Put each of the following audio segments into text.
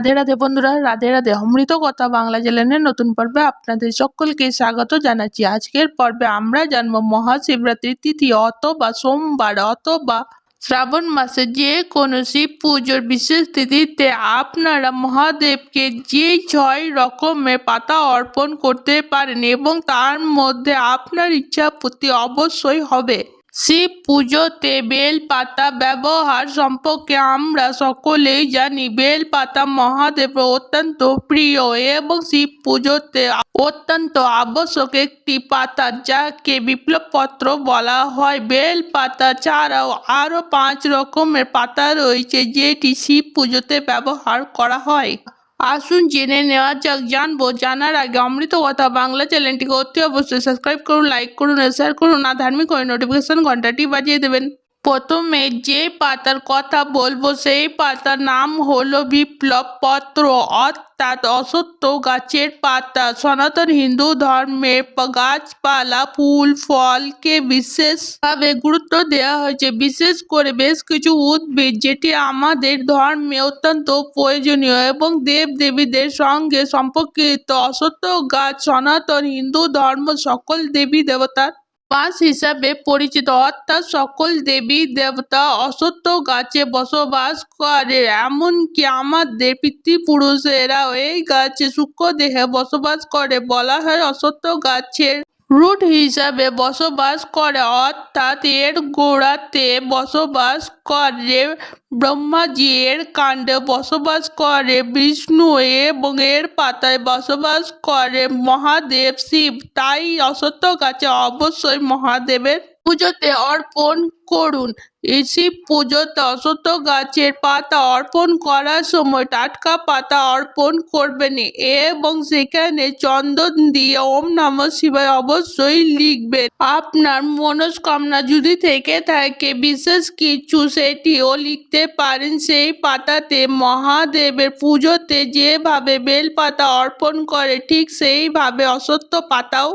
রাধে রাধে বন্ধুরা, রাধে রাধে অমৃত কথা বাংলা চ্যানেলের নতুন পর্বে আপনাদের সকলকে স্বাগত জানাচ্ছি। আজকের পর্বে আমরা জানব মহাশিবরাত্রি তিথি অথবা সোমবার অথবা শ্রাবণ মাসে যে কোনো শিব পুজোর বিশেষ তিথিতে আপনারা মহাদেবকে যে ছয় রকমের পাতা অর্পণ করতে পারেন এবং তার মধ্যে আপনার ইচ্ছা প্রতি অবশ্যই হবে। শিব পুজোতে বেল পাতা ব্যবহার সম্পর্কে আমরা সকলেই জানি। বেল পাতা মহাদেবের অত্যন্ত প্রিয় এবং শিব পুজোতে অত্যন্ত আবশ্যক একটি পাতা, যাকে বিপ্লব পত্র বলা হয়। বেল পাতা ছাড়াও আরও পাঁচ রকমের পাতা রয়েছে, যেটি শিব পুজোতে ব্যবহার করা হয়। আসুন জেনে নেওয়া যাক, জানব, জানার আগে অমৃত কথা বাংলা চ্যানেলটিকে অতি অবশ্যই সাবস্ক্রাইব করুন লাইক করুন শেয়ার করুন। আর ধার্মিক হয়ে নোটিফিকেশন ঘন্টাটি বাজিয়ে দেবেন। প্রথমে যে পাতার কথা বলব, সেই পাতার নাম হলো বিপ্লব পত্র। অর্থাৎ অসত্য গাছের পাতা। সনাতন হিন্দু ধর্মে গাছপালা, ফুল, ফলকে বিশেষভাবে গুরুত্ব দেওয়া হয়েছে। বিশেষ করে বেশ কিছু উদ্ভিদ যেটি আমাদের ধর্মে অত্যন্ত প্রয়োজনীয় এবং দেব দেবীদের সঙ্গে সম্পর্কিত। অসত্য গাছ সনাতন হিন্দু ধর্ম সকল দেবী দেবতার বাস হিসাবে পরিচিত। অর্থাৎ সকল দেবী, দেবতা অসত্য গাছে বসবাস করে। এমনকি আমাদের পিতৃপুরুষেরাও এই গাছে সূক্ষ্ম দেহে বসবাস করে। বলা হয় অসত্য গাছের রুট হিসাবে বসবাস করে, অর্থাৎ এর গোড়াতে বসবাস করে ব্রহ্মাজি এর কাণ্ডে বসবাস করে বিষ্ণু এবং এর পাতায় বসবাস করে মহাদেব শিব। তাই অসত্য গাছে অবশ্যই মহাদেবের পুজোতে অর্পণ করুন। শিব পুজোতে অসত্য গাছের পাতা অর্পণ করার সময় টাটকা পাতা অর্পণ করবেন এবং সেখানে চন্দন দিয়ে ওম নম শিবায় অবশ্যই লিখবেন। আপনার মনস্কামনা যদি থেকে থাকে, বিশেষ কিছু সেটিও লিখতে পারেন। সেই পাতাতে মহাদেবের পুজোতে যেভাবে বেল পাতা অর্পণ করে, ঠিক সেইভাবে অসত্য পাতাও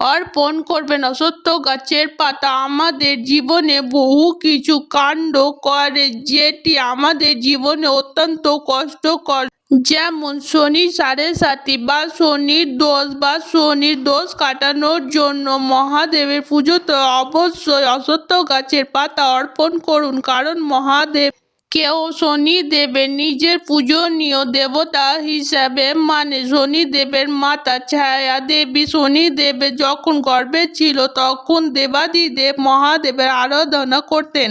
অর্পণ করবেন অসত্য গাছের পাতা আমাদের জীবনে বহু কিছু কাণ্ড করে, যেটি আমাদের জীবনে অত্যন্ত কষ্টকর। যেমন শনি সাড়ে সাতি বা শনির দোষ বা শনির দোষ কাটানোর জন্য মহাদেবের পুজোতে অবশ্যই অসত্য গাছের পাতা অর্পণ করুন, কারণ মহাদেব কেউ শনিদেবের নিজের পূজনীয় দেবতা হিসাবে মানে শনিদেবের মাতা ছায়া দেবী শনিদেবের যখন গর্ভে ছিল তখন দেবাদিদেব মহাদেবের আরাধনা করতেন।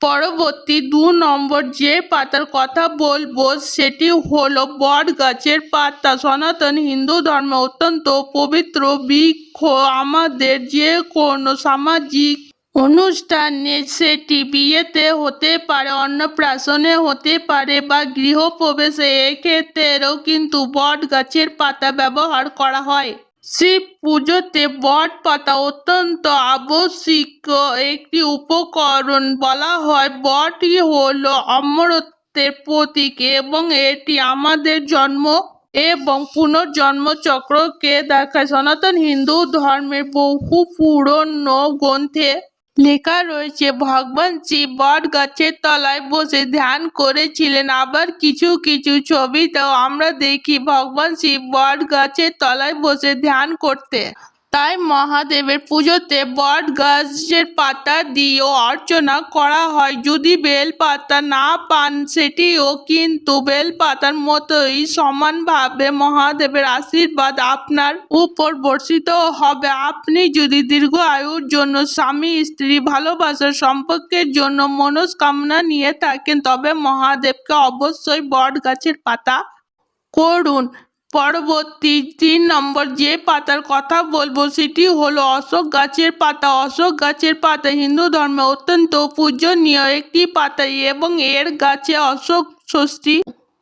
পরবর্তী দু নম্বর যে পাতার কথা বলব সেটি হলো বট গাছের পাতা। সনাতন হিন্দু ধর্মে অত্যন্ত পবিত্র, বৃক্ষ, আমাদের যে কোনো সামাজিক অনুষ্ঠানে সেটি বিয়েতে হতে পারে, অন্নপ্রাশনে হতে পারে বা গৃহপ্রবেশে, এক্ষেত্রেও কিন্তু বট গাছের পাতা ব্যবহার করা হয়। শিব পুজোতে বট পাতা অত্যন্ত আবশ্যিক একটি উপকরণ বলা হয়। বটই হল অমরত্বের প্রতীক এবং এটি আমাদের জন্ম এবং পুনর্জন্ম চক্রকে দেখায়। সনাতন হিন্দু ধর্মের বহু পুরনো গ্রন্থে লেখা রয়েছে, ভগবান শিব বট গাছের তলায় বসে ধ্যান করেছিলেন। আবার কিছু কিছু ছবিতেও আমরা দেখি ভগবান শিব বট গাছের তলায় বসে ধ্যান করতে। তাই মহাদেবের পুজোতে বট গাছের পাতা দিয়েও অর্চনা করা হয়। যদি বেল পাতা না পান সেটিও কিন্তু বেল পাতার মতোই সমানভাবে মহাদেবের আশীর্বাদ আপনার উপর বর্ষিত হবে। আপনি যদি দীর্ঘ আয়ুর জন্য স্বামী, স্ত্রী ভালোবাসার সম্পর্কের জন্য মনস্কামনা নিয়ে থাকেন, তবে মহাদেবকে অবশ্যই বট গাছের পাতা করুন। পরবর্তী তিন নম্বর যে পাতার কথা বলব সেটি হলো অশোক গাছের পাতা। অশোক গাছের পাতা হিন্দু ধর্মে অত্যন্ত পূজনীয় একটি পাতা এবং এর গাছে অশোক ষষ্ঠী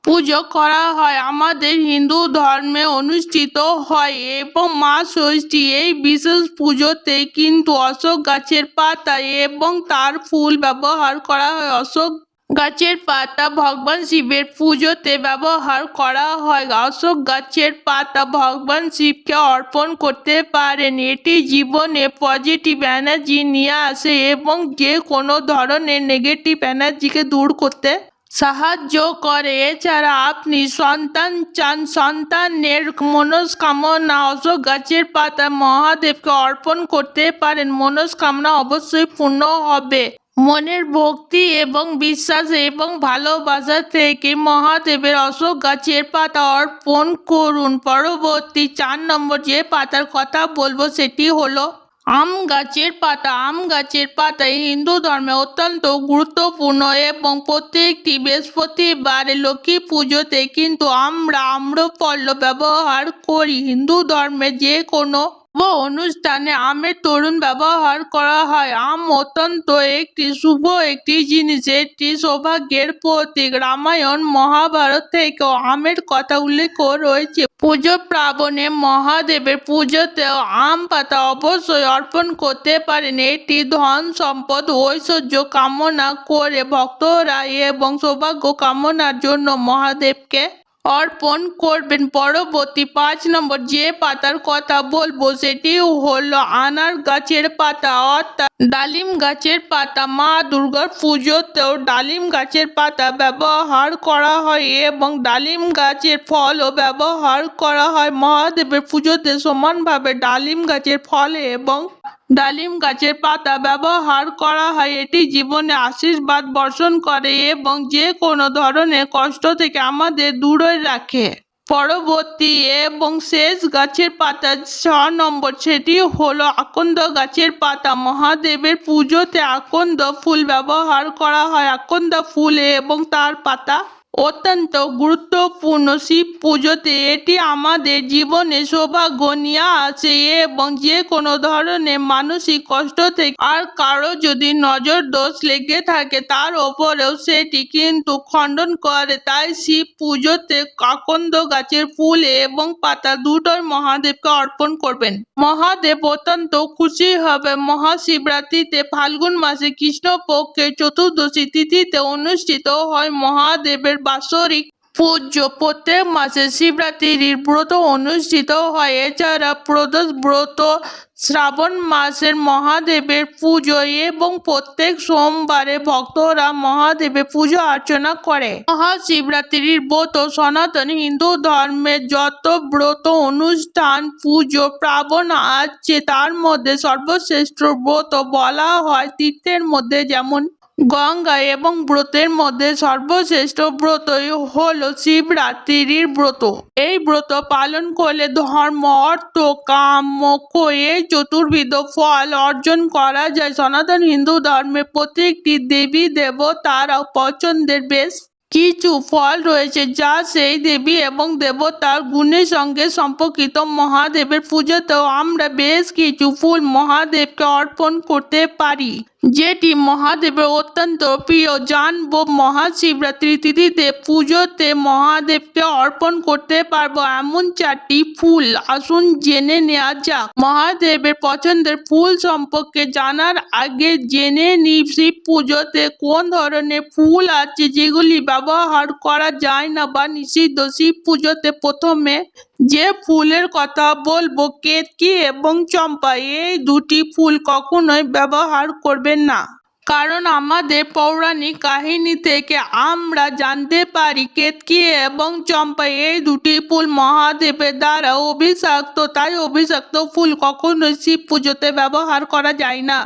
পুজো করা হয়। আমাদের হিন্দু ধর্মে অনুষ্ঠিত হয় এবং মা ষষ্ঠী এই বিশেষ পুজোতে কিন্তু অশোক গাছের পাতা এবং তার ফুল ব্যবহার করা হয়। অশোক গাছের পাতা ভগবান শিবের পুজোতে ব্যবহার করা হয়। অশোক গাছের পাতা ভগবান শিবকে অর্পণ করতে পারেন। এটি জীবনে পজিটিভ এনার্জি নিয়ে আসে এবং যে কোনো ধরনের নেগেটিভ এনার্জিকে দূর করতে সাহায্য করে। এছাড়া আপনি সন্তান চান, সন্তানের মনস্কামনা অশোক গাছের পাতা মহাদেবকে অর্পণ করতে পারেন। মনস্কামনা অবশ্যই পূর্ণ হবে। মনের ভক্তি এবং বিশ্বাস এবং ভালোবাসা থেকে মহাদেবের অশোক গাছের পাতা অর্পণ করুন। পরবর্তী চার নম্বর যে পাতার কথা বলব সেটি হলো আম গাছের পাতা। আম গাছের পাতা হিন্দু ধর্মে অত্যন্ত গুরুত্বপূর্ণ এবং প্রত্যেকটি বৃহস্পতিবারে লক্ষ্মী পুজোতে কিন্তু আমরা আম্রপল্ল ব্যবহার করি। হিন্দু ধর্মে যে কোনো অনুষ্ঠানে আমের তরুণ ব্যবহার করা হয়। আম অত্যন্ত একটি শুভ একটি জিনিস, এটি সৌভাগ্যের প্রতীক। রামায়ণ, মহাভারত থেকেও আমের কথা উল্লেখ রয়েছে। পুজো প্রাবণে মহাদেবের পুজোতেও আম পাতা অবশ্যই অর্পণ করতে পারেন। এটি ধন সম্পদ, ঐশ্বর্য কামনা করে ভক্তরা এবং সৌভাগ্য কামনার জন্য মহাদেবকে অর্পণ করবেন। পরবর্তী পাঁচ নম্বর যে পাতার কথা বলব, সেটি হলো আনার গাছের পাতা, অর্থাৎ ডালিম গাছের পাতা। মা দুর্গার পুজোতেও ডালিম গাছের পাতা ব্যবহার করা হয় এবং ডালিম গাছের ফলও ব্যবহার করা হয়। মহাদেবের পুজোতে সমানভাবে ডালিম গাছের ফল এবং ডালিম গাছের পাতা ব্যবহার করা হয়। এটি জীবনে আশীর্বাদ বর্ষণ করে এবং যে কোনো ধরনের কষ্ট থেকে আমাদের দূরে রাখে। পরবর্তী এবং শেষ গাছের পাতা ছ নম্বর, সেটি হলো আকন্দ গাছের পাতা। মহাদেবের পুজোতে আকন্দ ফুল ব্যবহার করা হয়। আকন্দ ফুল এবং তার পাতা অত্যন্ত গুরুত্বপূর্ণ। শিব পুজোতে এটি আমাদের জীবনে সৌভাগ্য নিয়ে আসে এবং যে কোনো ধরনের মানসিক কষ্ট থেকে আর কারও যদি নজর দোষ লেগে থাকে, তার ওপরেও সেটি কিন্তু খণ্ডন করে। তাই শিব পুজোতে কাকন্দ গাছের ফুল এবং পাতা দুটোই মহাদেবকে অর্পণ করবেন। মহাদেব অত্যন্ত খুশি হবে। মহাশিবরাত্রিতে ফাল্গুন মাসে কৃষ্ণপক্ষের চতুর্দশী তিথিতে অনুষ্ঠিত হয় মহাদেবের বাৎসরিক পুজো প্রত্যেক মাসে শিবরাত্রির ব্রত অনুষ্ঠিত হয়। এছাড়া প্রদোষ ব্রত, শ্রাবণ মাসের মহাদেবের পুজো এবং প্রত্যেক সোমবারে ভক্তরা মহাদেবের পুজো অর্চনা করে। মহাশিবরাত্রির ব্রত, সনাতন হিন্দু ধর্মের যত ব্রত অনুষ্ঠান, পুজো, প্রাবণ আছে, তার মধ্যে সর্বশ্রেষ্ঠ ব্রত বলা হয় তীর্থের মধ্যে যেমন গঙ্গা এবং ব্রতের মধ্যে সর্বশ্রেষ্ঠ ব্রতই হল শিবরাত্রির ব্রত। এই ব্রত পালন করলে ধর্ম, অর্থ, কাম, মোক্ষ চতুর্বিধ ফল অর্জন করা যায়। সনাতন হিন্দু ধর্মে প্রত্যেকটি দেবী দেবতার পছন্দের বেশ কিছু ফল রয়েছে যা সেই দেবী এবং দেবতার গুণের সঙ্গে সম্পর্কিত। মহাদেবের পুজোতেও আমরা বেশ কিছু ফুল মহাদেবকে অর্পণ করতে পারি, যেটি মহাদেবের অত্যন্ত প্রিয়। জানব মহাশিবরাত্রি তিথিতে পুজোতে মহাদেবকে অর্পণ করতে পারব এমন চারটি ফুল। আসুন জেনে নেওয়া যাক। মহাদেবের পছন্দের ফুল সম্পর্কে জানার আগে জেনে নিই, শিব পুজোতে কোন ধরনের ফুল আছে যেগুলি ব্যবহার করা যায় না বা নিষিদ্ধ শিব পুজোতে প্রথমে যে ফুলের কথা বলব, কেতকি এবং চম্পা, এই দুটি ফুল কখনোই ব্যবহার করবেন না। কারণ আমাদের পৌরাণিক কাহিনী থেকে আমরা জানতে পারি, কেতকি এবং চম্পা এই দুটি ফুল মহাদেবের দ্বারা অভিষাক্ত তাই অভিষাক্ত ফুল কখনোই শিব পুজোতে ব্যবহার করা যায় না।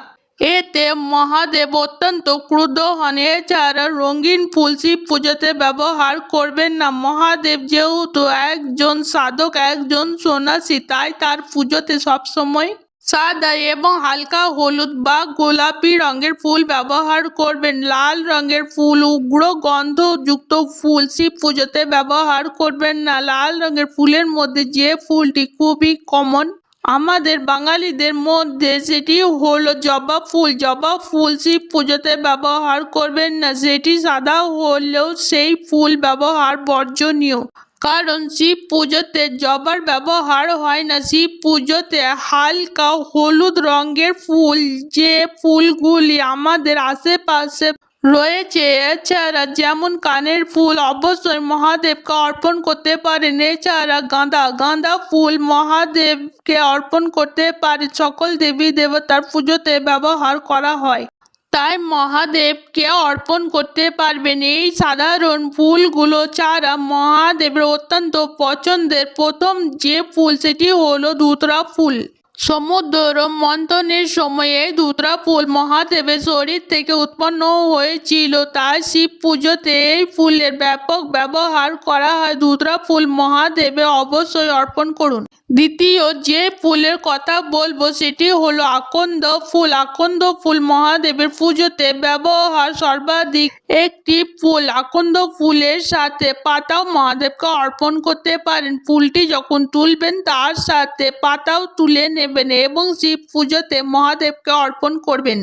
এতে মহাদেব অত্যন্ত ক্রুদ্ধ হন। এছাড়া রঙিন ফুল শিব পুজোতে ব্যবহার করবেন না। মহাদেব যেহেতু একজন সাধক, একজন সন্ন্যাসী, তাই তার পুজোতে সবসময় সাদা এবং হালকা হলুদ বা গোলাপি রঙের ফুল ব্যবহার করবেন। লাল রঙের ফুল, উগ্র গন্ধযুক্ত ফুল শিব পুজোতে ব্যবহার করবেন না। লাল রঙের ফুলের মধ্যে যে ফুলটি খুবই কমন আমাদের বাঙালিদের মধ্যে সেটি হলো জবা ফুল জবা ফুল শিব পুজোতে ব্যবহার করবেন না। সেটি সাদা হলেও সেই ফুল ব্যবহার বর্জনীয়। কারণ শিব পুজোতে জবার ব্যবহার হয় না। শিব পুজোতে হালকা হলুদ রঙের ফুল, যে ফুলগুলি আমাদের আশেপাশে রয়েছে। এছাড়া যেমন কানের ফুল অবশ্যই মহাদেবকে অর্পণ করতে পারেন। এছাড়া গাঁদা গাঁদা ফুল মহাদেবকে অর্পণ করতে পারে। সকল দেবী দেবতার পুজোতে ব্যবহার করা হয়। তাই মহাদেবকে অর্পণ করতে পারবেন। এই সাধারণ ফুলগুলো ছাড়া মহাদেবের অত্যন্ত পছন্দের প্রথম যে ফুল, সেটি হলো ধুতরা ফুল। সমুদ্র মন্থনের সময়ে ধুতরা ফুল মহাদেবের শরীর থেকে উৎপন্ন হয়েছিল। তাই শিব পুজোতে এই ফুলের ব্যাপক ব্যবহার করা হয়। ধুতরা ফুল মহাদেবে অবশ্যই অর্পণ করুন। দ্বিতীয় যে ফুলের কথা বলব, সেটি হলো আকন্দ ফুল। আকন্দ ফুল মহাদেবের পুজোতে ব্যবহার সর্বাধিক একটি ফুল। আকন্দ ফুলের সাথে পাতাও মহাদেবকে অর্পণ করতে পারেন। ফুলটি যখন তুলবেন, তার সাথে পাতাও তুলে নেবেন এবং শিব পুজোতে মহাদেবকে অর্পণ করবেন।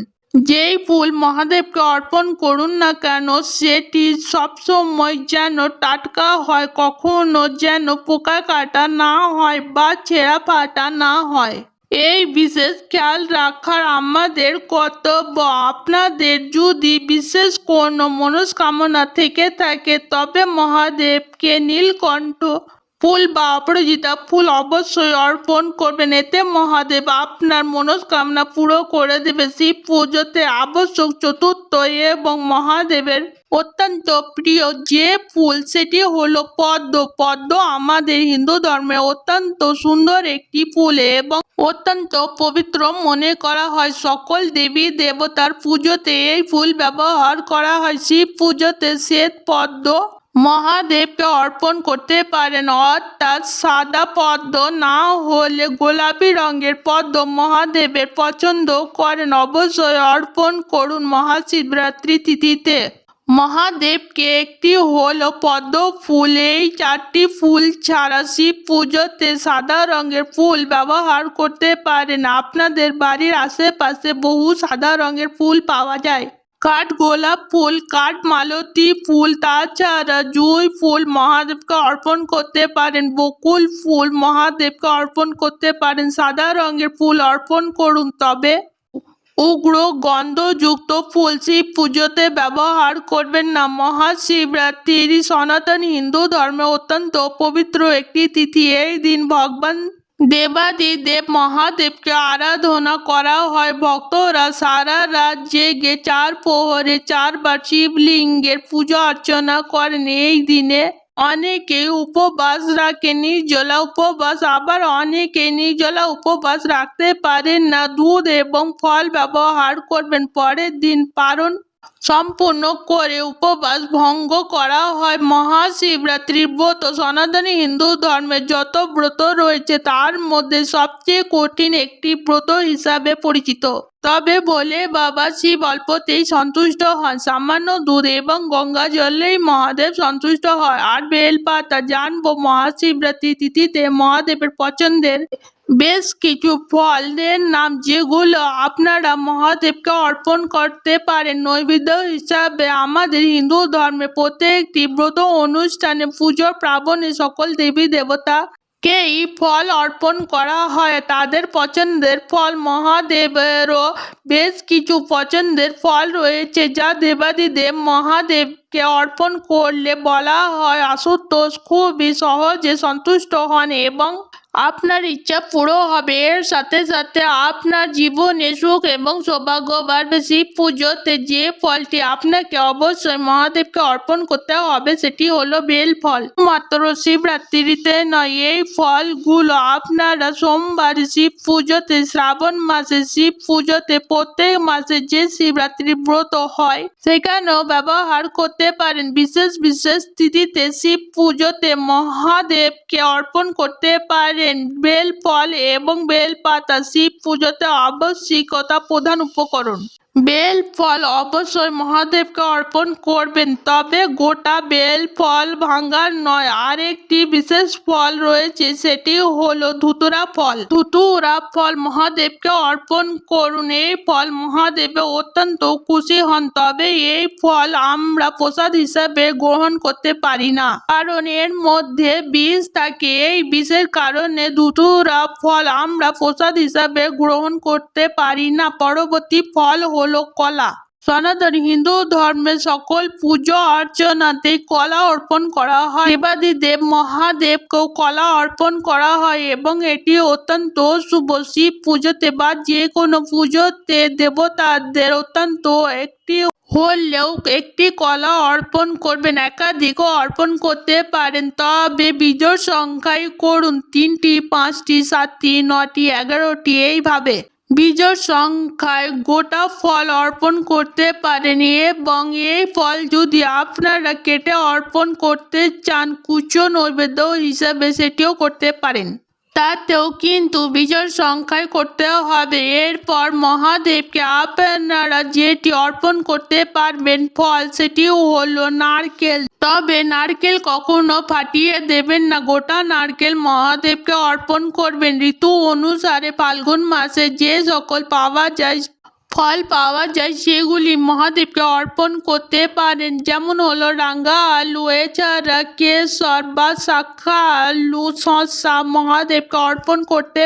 যেই ফুল মহাদেবকে অর্পণ করুন না কেন, সেটি সবসময় যেন টাটকা হয়, কখনো যেন পোকা কাটা না হয় বা ছেঁড়া ফাটা না হয়। এই বিশেষ খেয়াল রাখার আমাদের কর্তব্য। আপনাদের যদি বিশেষ কোনো মনস্কামনা থেকে থাকে, তবে মহাদেবকে নীলকণ্ঠ ফুল বা অপরাজিতা ফুল অবশ্যই অর্পণ করবেন। এতে মহাদেব আপনার মনস্কামনা পুরো করে দেবে। শিব পুজোতে আবশ্যক চতুর্থ এবং মহাদেবের অত্যন্ত প্রিয় যে ফুল, সেটি হলো পদ্ম। পদ্ম আমাদের হিন্দু ধর্মে অত্যন্ত সুন্দর একটি ফুল এবং অত্যন্ত পবিত্র মনে করা হয়। সকল দেবী দেবতার পুজোতে এই ফুল ব্যবহার করা হয়। শিব পুজোতে শ্বেত পদ্ম মহাদেবকে অর্পণ করতে পারেন। অর্থাৎ সাদা পদ্ম না হলে গোলাপি রঙের পদ্ম মহাদেবের পছন্দ করেন। অবশ্যই অর্পণ করুন মহাশিবরাত্রি তিথিতে। মহাদেবকে একটি হলো পদ্ম ফুল। এই চারটি ফুল ছাড়া শিব পুজোতে সাদা রঙের ফুল ব্যবহার করতে পারেন। আপনাদের বাড়ির আশেপাশে বহু সাদা রঙের ফুল পাওয়া যায়। কাঠ, গোলাপ ফুল, কাঠ, মালতী ফুল, তাছাড়া জুঁই ফুল মহাদেবকে অর্পণ করতে পারেন, বকুল ফুল মহাদেবকে অর্পণ করতে পারেন, সাদা রঙের ফুল অর্পণ করুন। তবে উগ্র গন্ধযুক্ত ফুল শিব পুজোতে ব্যবহার করবেন না। মহাশিবরাত্রি সনাতন হিন্দু ধর্মে অত্যন্ত পবিত্র একটি তিথি। এই দিন ভগবান দেবাদিদেব মহাদেবকে আরাধনা করা হয়। ভক্তরা সারা রাত জেগে চার প্রহরে, চারবার শিবলিঙ্গের পূজা অর্চনা করেন। এই দিনে অনেকে উপবাস রাখে, নির্জলা উপবাস। আবার অনেকে নির্জলা উপবাস রাখতে পারেন না। দুধ এবং ফল ব্যবহার করবেন। পরের দিন পারণ সম্পূর্ণ করে উপবাস ভঙ্গ করা হয়। মহাশিবরাত্রির ব্রত, সনাতনী হিন্দু ধর্মের যত ব্রত রয়েছে, তার মধ্যে সবচেয়ে কঠিন একটি ব্রত হিসাবে পরিচিত। তবে বলে বাবা শিব অল্পতেই সন্তুষ্ট হন। সামান্য দুধ এবং গঙ্গা জলেই মহাদেব সন্তুষ্ট হয়। আর বেলপাতা, জানব, মহাশিবরাত্রি তিথিতে মহাদেবের পছন্দের বেশ কিছু ফলের নাম, যেগুলো আপনারা মহাদেবকে অর্পণ করতে পারেন। নৈবেদ্য হিসাবে আমাদের হিন্দু ধর্মে প্রত্যেকটি ব্রত অনুষ্ঠানে পুজোর প্রাবণে সকল দেবী দেবতাকেই ফল অর্পণ করা হয়? তাদের পছন্দের ফল মহাদেবেরও বেশ কিছু পছন্দের ফল রয়েছে যা দেবাদিদেব মহাদেবকে অর্পণ করলে বলা হয় আশুতোষ খুবই সহজে সন্তুষ্ট হন এবং আপনার ইচ্ছা পুরো হবে। এর সাথে সাথে আপনার জীবনে সুখ এবং সৌভাগ্য বাড়বে। শিব পুজোতে যে ফলটি আপনাকে অবশ্যই মহাদেবকে অর্পণ করতে হবে, সেটি হলো বেল ফল। মাত্র শিবরাত্রিতে নয়, এই ফলগুলো আপনারা সোমবার শিব পুজোতে, শ্রাবণ মাসে শিব পুজোতে, প্রত্যেক মাসে যে শিবরাত্রি ব্রত হয়, সেখানেও ব্যবহার করতে পারেন। বিশেষ বিশেষ তিথিতে শিব পুজোতে মহাদেবকে অর্পণ করতে পারেন বেল ফল এবং বেল পাতা শিব পুজোতে আবশ্যিকতা প্রধান উপকরণ। বেল ফল অবশ্যই মহাদেবকে অর্পণ করবেন, তবে গোটা বেল ফল ভাঙ্গার নয়। আরেকটি বিশেষ ফল রয়েছে, সেটি হলো ধুতুরা ফল। ধুতুরা ফল মহাদেবকে অর্পণ করুন, এই ফল মহাদেবে অত্যন্ত খুশি হন, তবে এই ফল আমরা প্রসাদ হিসাবে গ্রহণ করতে পারি না। কারণ এর মধ্যে বিষ থাকে, এই বিষের কারণে ধুতুরা ফল আমরা প্রসাদ হিসাবে গ্রহণ করতে পারি না। পরবর্তী ফল হলো কলা। সনাতন হিন্দু ধর্মের সকল পুজো অর্চনাতে কলা অর্পণ করা হয়। দেবাদি দেব মহাদেবকেও কলা অর্পণ করা হয় এবং এটি অত্যন্ত শুভ। শিব পুজোতে বা যে কোনো পুজোতে দেবতাদের অত্যন্ত একটি হলেও একটি কলা অর্পণ করবেন, একাধিকও অর্পণ করতে পারেন। তবে বিজোড় সংখ্যায় করুন তিনটি, পাঁচটি, সাতটি, নটি, এগারোটি, এইভাবে। বিজোড় সংখ্যায় গোটা ফল অর্পণ করতে পারেন এবং এই ফল যদি আপনারা কেটে অর্পণ করতে চান, কুচো নৈবেদ্য হিসাবে সেটিও করতে পারেন। তাতেও কিন্তু বিজয় সংখ্যায় করতে হবে। এরপর মহাদেবকে আপনারা যেটি অর্পণ করতে পারবেন, ফল সেটি হলো নারকেল। তবে নারকেল কখনো ফাটিয়ে দেবেন না। গোটা নারকেল মহাদেবকে অর্পণ করবেন। ঋতু অনুসারে ফাল্গুন মাসে যে সকল পাওয়া যায় ফল পাওয়া যায়, সেগুলি মহাদেবকে অর্পণ করতে পারেন। যেমন হলো রাঙ্গা আলু, এছাড়া কেশর বা শাখা আলু শসা মহাদেবকে অর্পণ করতে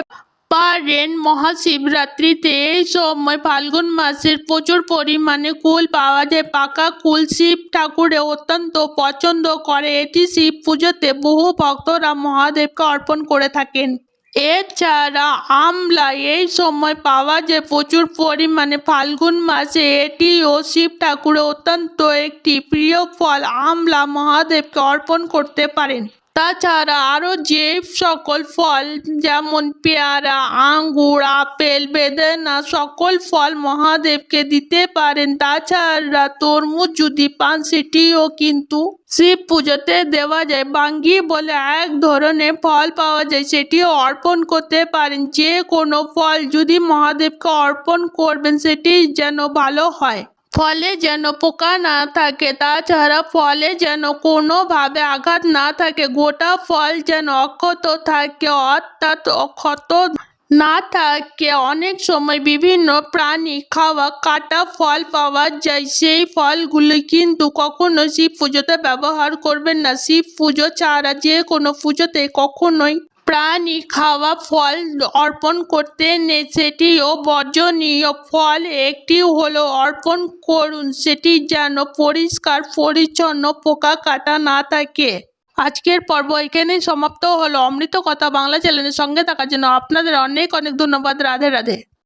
পারেন। মহাশিবরাত্রিতে এই সময় ফাল্গুন মাসের প্রচুর পরিমাণে কুল পাওয়া যায়। পাকা কুল শিব ঠাকুরে অত্যন্ত পছন্দ করে। এটি শিব পুজোতে বহু ভক্তরা মহাদেবকে অর্পণ করে থাকেন। এছাড়া আমলা এই সময় পাওয়া যায় প্রচুর পরিমাণে। ফাল্গুন মাসে এটি ও শিব ঠাকুরের অত্যন্ত একটি প্রিয় ফল। আমলা মহাদেবকে অর্পণ করতে পারেন। তাছাড়া আরও যে সকল ফল, যেমন পেয়ারা, আঙ্গুর, আপেল, বেদানা, সকল ফল মহাদেবকে দিতে পারেন। তাছাড়া তরমুজ যদি পান, সেটিও কিন্তু শিব পুজোতে দেওয়া যায়। বাঙ্গি বলে এক ধরনের ফল পাওয়া যায়, সেটিও অর্পণ করতে পারেন। যে কোনো ফল যদি মহাদেবকে অর্পণ করবেন, সেটি যেন ভালো হয়। ফলে যেন পোকা না থাকে, তাছাড়া ফলে যেন কোনোভাবে আঘাত না থাকে, গোটা ফল যেন অক্ষত থাকে, অর্থাৎ অক্ষত না থাকে। অনেক সময় বিভিন্ন প্রাণী খাওয়া, কাটা ফল পাওয়া যায়, সেই ফলগুলি কিন্তু কখনো শিব পুজোতে ব্যবহার করবেন না। শিব পুজো ছাড়া যে কোনো পুজোতে কখনোই প্রাণী খাওয়া ফল অর্পণ করতে নেই সেটিও বর্জনীয়। ফল একটি হলো অর্পণ করুন, সেটি যেন পরিষ্কার, পরিচ্ছন্ন, পোকা কাটা না থাকে। আজকের পর্ব এখানেই সমাপ্ত হলো। অমৃত কথা বাংলা চ্যানেলের সঙ্গে থাকার জন্য আপনাদের অনেক অনেক ধন্যবাদ। রাধে রাধে।